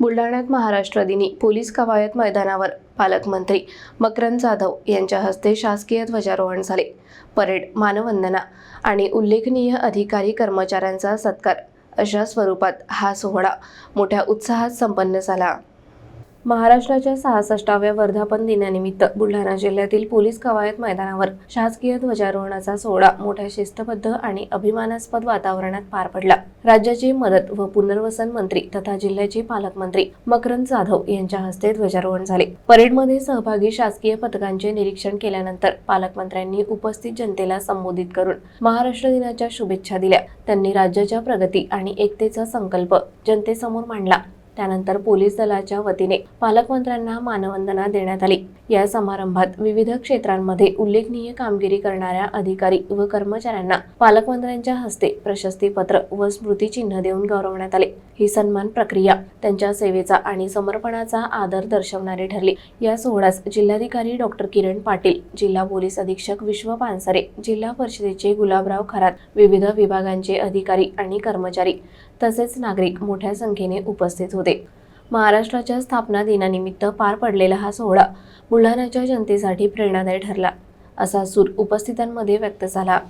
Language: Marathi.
बुलढाण्यात महाराष्ट्र दिनी पोलीस कवायत मैदानावर पालकमंत्री मकरंद जाधव यांच्या हस्ते शासकीय ध्वजारोहण झाले. परेड मानवंदना आणि उल्लेखनीय अधिकारी कर्मचाऱ्यांचा सत्कार. अशा स्वरूपात हा सोहळा मोठ्या उत्साहात संपन्न झाला. महाराष्ट्राच्या सहासष्टाव्या वर्धापन दिनानिमित्त बुलढाणा जिल्ह्यातील पोलीस कवायत मैदानावर शासकीय ध्वजारोहणाचा सोहळा मोठ्या शिस्तबद्ध आणि अभिमानास्पद वातावरणात पार पडला. राज्याचे मदत व पुनर्वसन मंत्री तथा जिल्ह्याचे पालकमंत्री मकरंद जाधव यांच्या हस्ते ध्वजारोहण झाले. परेडमध्ये सहभागी शासकीय पथकांचे निरीक्षण केल्यानंतर पालकमंत्र्यांनी उपस्थित जनतेला संबोधित करून महाराष्ट्र दिनाच्या शुभेच्छा दिल्या. त्यांनी राज्याच्या प्रगती आणि एकतेचा संकल्प जनतेसमोर मांडला. त्यानंतर पोलीस दलाच्या वतीने पालकमंत्र्यांना मानवंदना देण्यात आली. या समारंभात विविध क्षेत्रांमध्ये उल्लेखनीय कामगिरी करणाऱ्या अधिकारी व कर्मचाऱ्यांना पालकमंत्र्यांच्या हस्ते प्रशस्तीपत्र व स्मृतिचिन्ह देऊन गौरवण्यात आले. ही सन्मान प्रक्रिया त्यांच्या सेवेचा आणि समर्पणाचा आदर दर्शवणारी ठरली. या सोहळ्यास जिल्हाधिकारी डॉक्टर किरण पाटील जिल्हा पोलीस अधीक्षक विश्व पानसरे जिल्हा परिषदेचे गुलाबराव खरात विविध विभागांचे अधिकारी आणि कर्मचारी तसेच नागरिक मोठ्या संख्येने उपस्थित होते. महाराष्ट्राच्या स्थापना दिनानिमित्त पार पडलेला हा सोहळा बुलढाण्याच्या जनतेसाठी प्रेरणादायी ठरला असा सूर उपस्थितांमध्ये व्यक्त झाला.